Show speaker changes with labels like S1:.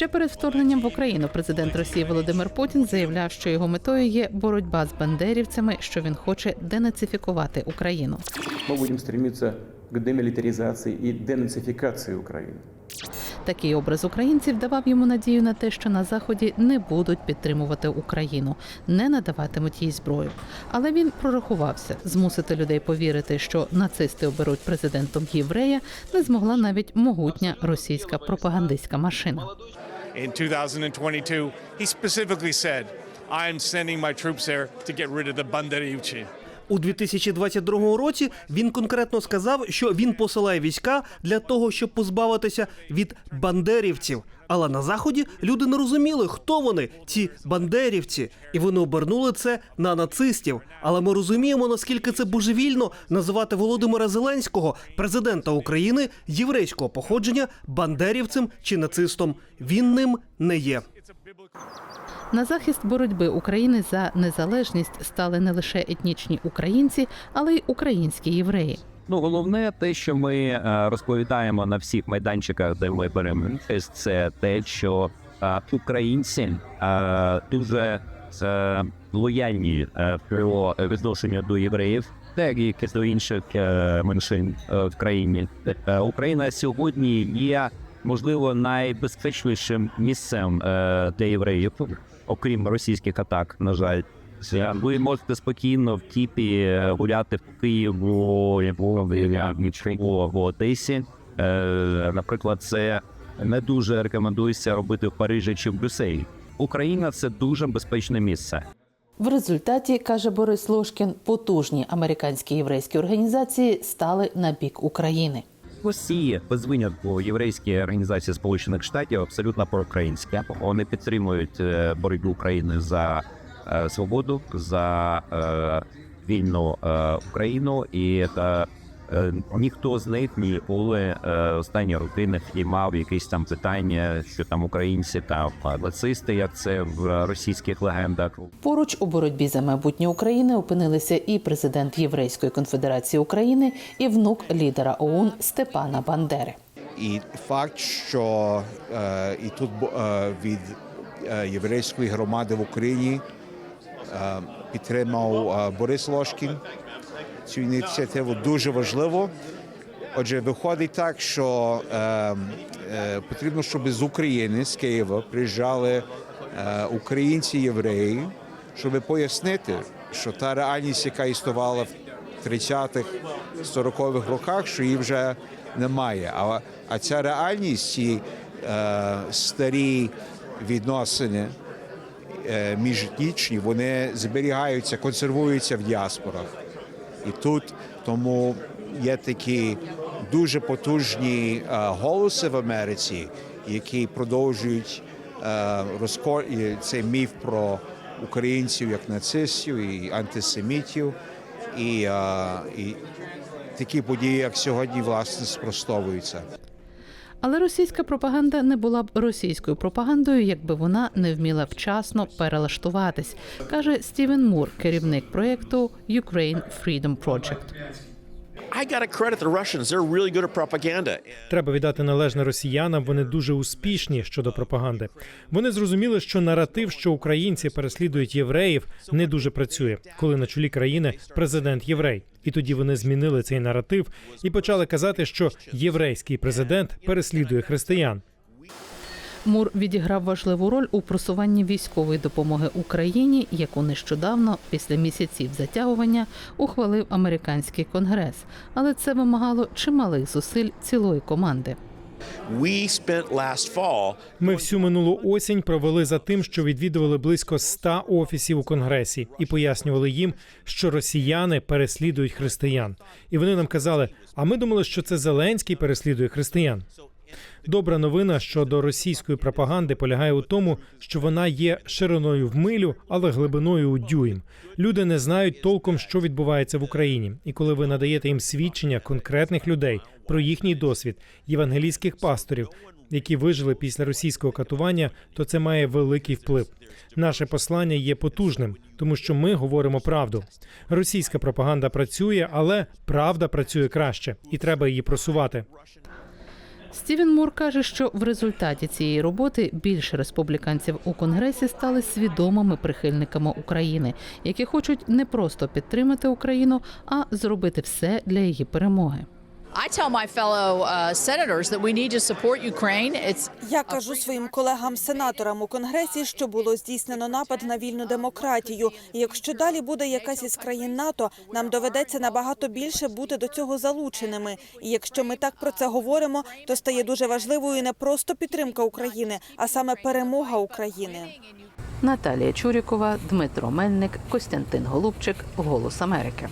S1: Ще перед вторгненням в Україну президент Росії Володимир Путін заявляв, що його метою є боротьба з бандерівцями, що він хоче денацифікувати Україну.
S2: Мы будем стремиться к демилитаризации и денацификации Украины.
S1: Такий образ українців давав йому надію на те, що на заході не будуть підтримувати Україну, не надаватимуть їй зброю. Але він прорахувався змусити людей повірити, що нацисти оберуть президентом єврея, не змогла навіть могутня російська пропагандистська машина.
S3: In 2022, he specifically said, I'm sending my troops there to get rid of the Banderivci.
S4: У 2022 році він конкретно сказав, що він посилає війська для того, щоб позбавитися від бандерівців. Але на заході люди не розуміли, хто вони, ці бандерівці, і вони обернули це на нацистів. Але ми розуміємо, наскільки це божевільно називати Володимира Зеленського, президента України, єврейського походження, бандерівцем чи нацистом. Він ним не є.
S1: На захист боротьби України за незалежність стали не лише етнічні українці, але й українські євреї.
S5: Ну, головне те, що ми е, розповідаємо на всіх майданчиках, де ми беремо участь, це те, що е, українці е, дуже лояльні по відношенню до євреїв, так і до інших меншин в країні. Україна сьогодні є можливо найбезпечнішим місцем е, для євреїв, окрім російських атак, на жаль. Е, Ви можете спокійно в Кіпі е, гуляти по Києву, в Одесі. Наприклад, це не дуже рекомендується робити в Парижі чи в Брюсселі. Україна це дуже безпечне місце.
S1: В результаті каже Борис Лошкін, потужні американські єврейські організації стали на бік України.
S5: Усі без винятку єврейські організації Сполучених Штатів абсолютно проукраїнські. Вони підтримують е, боротьбу України за е, свободу, за е, вільну Україну, і е, ніхто з них ніколи е, останні роки не піднімав якісь там питання, що там українці там нацисти, як це в російських легендах.
S1: Поруч у боротьбі за майбутнє України опинилися і президент Єврейської конфедерації України, і внук лідера ОУН Степана Бандери.
S6: І факт, що е, і тут е, від е, єврейської громади в Україні е, підтримав е, Борис Лошкін цю ініціативу дуже важливо. Отже, виходить так, що е, е, потрібно, щоб з України, з Києва, приїжджали е, українці, євреї, щоб пояснити, що та реальність, яка існувала в 30-х, 40-х роках, що її вже немає. А, а ця реальність, ці е, старі відносини е, міжетнічні, вони зберігаються, консервуються в діаспорах. І тут тому є такі дуже потужні е, голоси в Америці, які продовжують е, розко... цей міф про українців як нацистів і антисемітів. І, е, і такі події, як сьогодні, власне, спростовуються.
S1: Але російська пропаганда не була б російською пропагандою, якби вона не вміла вчасно перелаштуватись, каже Стівен Мур, керівник проєкту Ukraine Freedom Project.
S7: Треба віддати належне росіянам. Вони дуже успішні щодо пропаганди. Вони зрозуміли, що наратив, що українці переслідують євреїв, не дуже працює, коли на чолі країни президент єврей. І тоді вони змінили цей наратив і почали казати, що єврейський президент переслідує християн.
S1: Мур відіграв важливу роль у просуванні військової допомоги Україні, яку нещодавно, після місяців затягування, ухвалив американський конгрес. Але це вимагало чималих зусиль цілої команди.
S8: We spent last fall
S7: Ми всю минулу осінь провели за тим, що відвідували близько 100 офісів у конгресі і пояснювали їм, що росіяни переслідують християн. І вони нам казали: а ми думали, що це Зеленський переслідує християн. Добра новина щодо російської пропаганди полягає у тому, що вона є шириною в милю, але глибиною у дюйм. Люди не знають толком, що відбувається в Україні, і коли ви надаєте їм свідчення конкретних людей про їхній досвід, євангелійських пасторів, які вижили після російського катування, то це має великий вплив. Наше послання є потужним, тому що ми говоримо правду. Російська пропаганда працює, але правда працює краще, і треба її просувати.
S1: Стівен Мур каже, що в результаті цієї роботи більше республіканців у конгресі стали свідомими прихильниками України, які хочуть не просто підтримати Україну, а зробити все для її перемоги.
S9: I tell my fellow senators that we need to support Ukraine. It's
S10: Я кажу своїм колегам-сенаторам у конгресі, що було здійснено напад на вільну демократію. І якщо далі буде якась із країн НАТО, нам доведеться набагато більше бути до цього залученими. І якщо ми так про це говоримо, то стає дуже важливою не просто підтримка України, а саме перемога України.
S1: Наталія Чурікова, Дмитро Мельник, Костянтин Голубчик, Голос Америки.